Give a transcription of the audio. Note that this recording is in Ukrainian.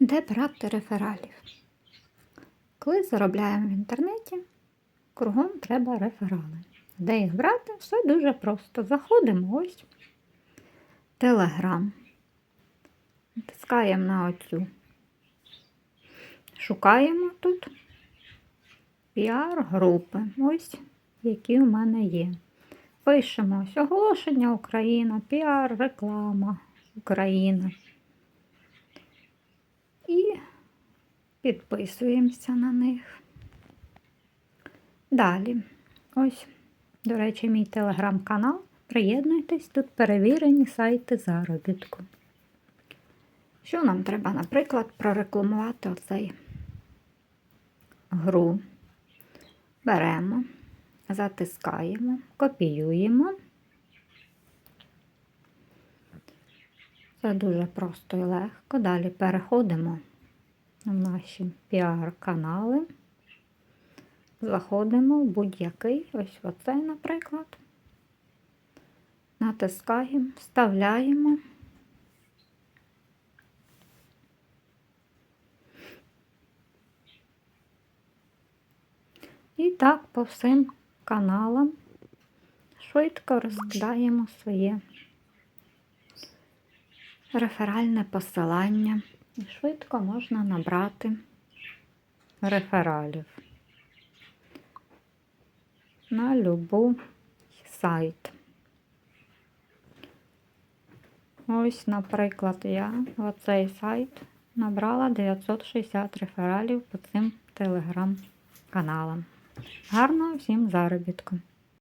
Де брати рефералів? Коли заробляємо в інтернеті, кругом треба реферали. Де їх брати? Все дуже просто. Заходимо ось Телеграм. Натискаємо на оцю. Шукаємо тут піар-групи. Ось які у мене є. Пишемо ось оголошення Україна, піар, реклама Україна. І підписуємося на них. Далі, ось, до речі, мій телеграм-канал. Приєднуйтесь, тут перевірені сайти заробітку. Що нам треба, наприклад, прорекламувати оцей гру? Беремо, затискаємо, копіюємо. Це дуже просто і легко. Далі переходимо в наші піар-канали. Заходимо в будь-який, ось оцей, наприклад. Натискаємо, вставляємо. І так по всім каналам швидко розкидаємо своє реферальне посилання. І швидко можна набрати рефералів на любу сайт. Ось, наприклад, я в оцей сайт набрала 960 рефералів по цим телеграм-каналам. Гарного всім заробітку!